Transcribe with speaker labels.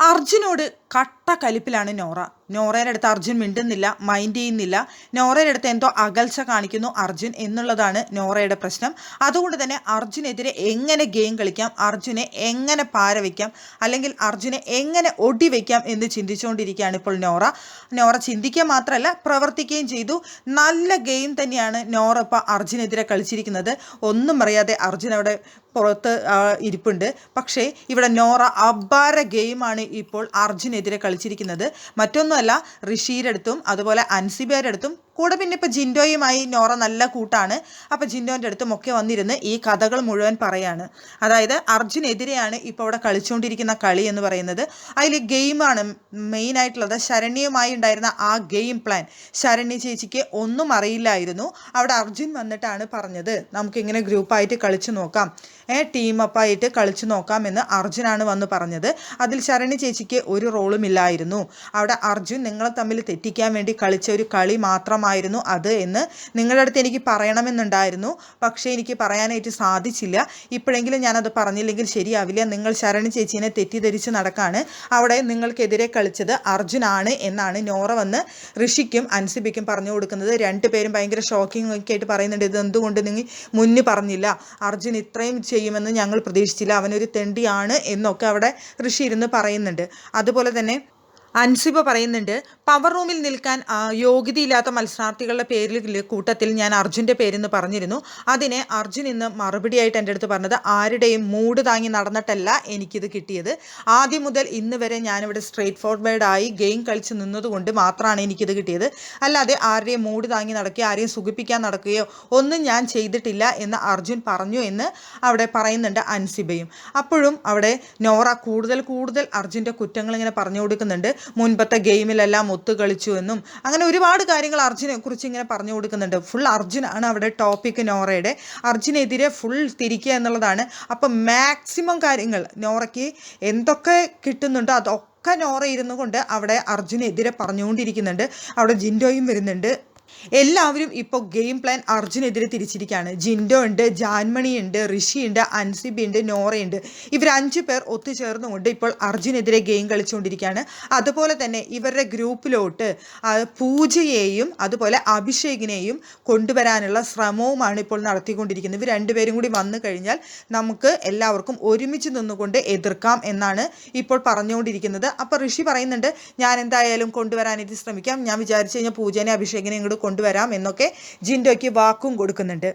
Speaker 1: അർജുനോട് കട്ട കലിപ്പിലാണ് നോറ. നോറയുടെ അടുത്ത് അർജുൻ മിണ്ടുന്നില്ല മൈൻഡ് ചെയ്യുന്നില്ല. നോറയുടെ അടുത്ത് എന്തോ അകൽച്ച കാണിക്കുന്നു അർജുൻ എന്നുള്ളതാണ് നോറയുടെ പ്രശ്നം. അതുകൊണ്ട് തന്നെ അർജുനെതിരെ എങ്ങനെ ഗെയിം കളിക്കാം അർജുനെ എങ്ങനെ പാര വയ്ക്കാം അല്ലെങ്കിൽ അർജുനെ എങ്ങനെ ഒടി വയ്ക്കാം എന്ന് ചിന്തിച്ചുകൊണ്ടിരിക്കുകയാണ് ഇപ്പോൾ നോറ. നോറ ചിന്തിക്കുക മാത്രമല്ല പ്രവർത്തിക്കുകയും ചെയ്തു. നല്ല ഗെയിം തന്നെയാണ് നോറ ഇപ്പോൾ അർജുനെതിരെ കളിച്ചിരിക്കുന്നത്. ഒന്നും അറിയാതെ അർജുൻ അവിടെ പുറത്ത് ഇരിപ്പുണ്ട്. പക്ഷേ ഇവിടെ നോറ അപാര ഗെയിമാണ് ഇപ്പോൾ അർജുനെതിരെ കളിച്ചിരിക്കുന്നത്. മറ്റൊന്നുമല്ല ഋഷിയുടെ അടുത്തും അതുപോലെ അൻസിബയുടെ അടുത്തും കൂടെ പിന്നെ ഇപ്പോൾ ജിൻഡോയുമായി നോറ നല്ല കൂട്ടാണ്. അപ്പോൾ ജിൻഡോന്റെ അടുത്തും ഒക്കെ വന്നിരുന്ന് ഈ കഥകൾ മുഴുവൻ പറയാണ്. അതായത് അർജുനെതിരെയാണ് ഇപ്പോൾ ഇവിടെ കളിച്ചുകൊണ്ടിരിക്കുന്ന കളി എന്ന് പറയുന്നത്. അതിൽ ഗെയിമാണ് മെയിനായിട്ടുള്ളത് ശരണ്യയുമായി ഉണ്ടായിരുന്ന ആ ഗെയിം പ്ലാൻ ശരണ്യ ചേച്ചിക്ക് ഒന്നും അറിയില്ലായിരുന്നു. അവിടെ അർജുൻ വന്നിട്ടാണ് പറഞ്ഞത്. നമുക്കിങ്ങനെ ഗ്രൂപ്പായിട്ട് കളിച്ചു നോക്കാം. ഏ ടീം അപ്പായിട്ട് കളിച്ചു നോക്കാം എന്ന് അർജുനാണ് വന്ന് പറഞ്ഞത്. അതിൽ ശരണ്യ ചേച്ചിക്ക് ഒരു റോളും ഇല്ലായിരുന്നു. അവിടെ അർജുൻ നിങ്ങളെ തമ്മിൽ തെറ്റിക്കാൻ വേണ്ടി കളിച്ച ഒരു കളി മാത്രമായിരുന്നു അത് എന്ന് നിങ്ങളുടെ അടുത്ത് എനിക്ക് പറയണമെന്നുണ്ടായിരുന്നു. പക്ഷേ എനിക്ക് പറയാനായിട്ട് സാധിച്ചില്ല. ഇപ്പോഴെങ്കിലും ഞാനത് പറഞ്ഞില്ലെങ്കിൽ ശരിയാവില്ല. നിങ്ങൾ ശരണി ചേച്ചീനെ തെറ്റിദ്ധരിച്ച് നടക്കാണ്. അവിടെ നിങ്ങൾക്കെതിരെ കളിച്ചത് അർജുനാണ് എന്നാണ് നോറ വന്ന് ഋഷിക്കും അൻസിബിക്കും പറഞ്ഞു കൊടുക്കുന്നത്. രണ്ടുപേരും ഭയങ്കര ഷോക്കിംഗ് ഒക്കെ ആയിട്ട് പറയുന്നുണ്ട്. ഇത് എന്തുകൊണ്ട് നിങ്ങൾ മുന്നിൽ പറഞ്ഞില്ല? അർജുൻ ഇത്രയും ചെയ്യുമെന്ന് ഞങ്ങൾ പ്രതീക്ഷിച്ചില്ല. അവനൊരു തെണ്ടിയാണ് എന്നൊക്കെ അവിടെ ഋഷി ഇരുന്ന് പറയുന്നുണ്ട്. അതുപോലെ തന്നെ അൻസിബ പറയുന്നുണ്ട് പവർ റൂമിൽ നിൽക്കാൻ യോഗ്യതയില്ലാത്ത മത്സരാർത്ഥികളുടെ പേരിൽ കൂട്ടത്തിൽ ഞാൻ അർജുന്റെ പേരെന്ന് പറഞ്ഞിരുന്നു. അതിനെ അർജുൻ ഇന്ന് മറുപടിയായിട്ട് എന്റെ അടുത്ത് പറഞ്ഞത് ആരുടെയും മൂട് താങ്ങി നടന്നിട്ടല്ല എനിക്കിത് കിട്ടിയത്. ആദ്യം മുതൽ ഇന്ന് വരെ ഞാനിവിടെ സ്ട്രേറ്റ് ഫോർവേഡായി ഗെയിം കളിച്ച് നിന്നതുകൊണ്ട് മാത്രമാണ് എനിക്കിത് കിട്ടിയത്. അല്ലാതെ ആരുടെയും മൂട് താങ്ങി നടക്കുകയോ ആരെയും സുഖിപ്പിക്കാൻ നടക്കുകയോ ഒന്നും ഞാൻ ചെയ്തിട്ടില്ല എന്ന് അർജുൻ പറഞ്ഞു എന്ന് അവിടെ പറയുന്നുണ്ട് അൻസിബയും. അപ്പോഴും അവിടെ നോറ കൂടുതൽ കൂടുതൽ അർജുന്റെ കുറ്റങ്ങൾ ഇങ്ങനെ പറഞ്ഞു കൊടുക്കുന്നുണ്ട്. മുൻപത്തെ ഗെയിമിലെല്ലാം ഒത്തു കളിച്ചു എന്നും അങ്ങനെ ഒരുപാട് കാര്യങ്ങൾ അർജുനെ കുറിച്ച് ഇങ്ങനെ പറഞ്ഞു കൊടുക്കുന്നുണ്ട്. ഫുൾ അർജുനാണ് അവിടെ ടോപ്പിക് നോറയുടെ. അർജുനെതിരെ ഫുൾ തിരിക്കുക എന്നുള്ളതാണ്. അപ്പം മാക്സിമം കാര്യങ്ങൾ നോറയ്ക്ക് എന്തൊക്കെ കിട്ടുന്നുണ്ടോ അതൊക്കെ നോറ ഇരുന്നു കൊണ്ട് അവിടെ അർജുനെതിരെ പറഞ്ഞുകൊണ്ടിരിക്കുന്നുണ്ട്. അവിടെ ജിൻഡോയും വരുന്നുണ്ട്. എല്ലാവരും ഇപ്പോൾ ഗെയിം പ്ലാൻ അർജുനെതിരെ തിരിച്ചിരിക്കുകയാണ്. ജിൻഡോ ഉണ്ട് ജാൻമണി ഉണ്ട് ഋഷി ഉണ്ട് അൻസിബി ഉണ്ട് നോറയുണ്ട് ഇവർ അഞ്ച് പേർ ഒത്തുചേർന്നുകൊണ്ട് ഇപ്പോൾ അർജുനെതിരെ ഗെയിം കളിച്ചുകൊണ്ടിരിക്കുകയാണ്. അതുപോലെ തന്നെ ഇവരുടെ ഗ്രൂപ്പിലോട്ട് പൂജയെയും അതുപോലെ അഭിഷേകിനെയും കൊണ്ടുവരാനുള്ള ശ്രമവുമാണ് ഇപ്പോൾ നടത്തിക്കൊണ്ടിരിക്കുന്നത്. ഇവർ രണ്ടുപേരും കൂടി വന്നു കഴിഞ്ഞാൽ നമുക്ക് എല്ലാവർക്കും ഒരുമിച്ച് നിന്നുകൊണ്ട് എതിർക്കാം എന്നാണ് ഇപ്പോൾ പറഞ്ഞുകൊണ്ടിരിക്കുന്നത്. അപ്പോൾ ഋഷി പറയുന്നുണ്ട് ഞാൻ എന്തായാലും കൊണ്ടുവരാനായിട്ട് ശ്രമിക്കാം. ഞാൻ വിചാരിച്ചു കഴിഞ്ഞാൽ പൂജനെ അഭിഷേകിനെ ഇങ്ങോട്ട് കൊണ്ടുവരാം എന്നൊക്കെ ജിൻഡോയ്ക്ക് വാക്കും കൊടുക്കുന്നുണ്ട്.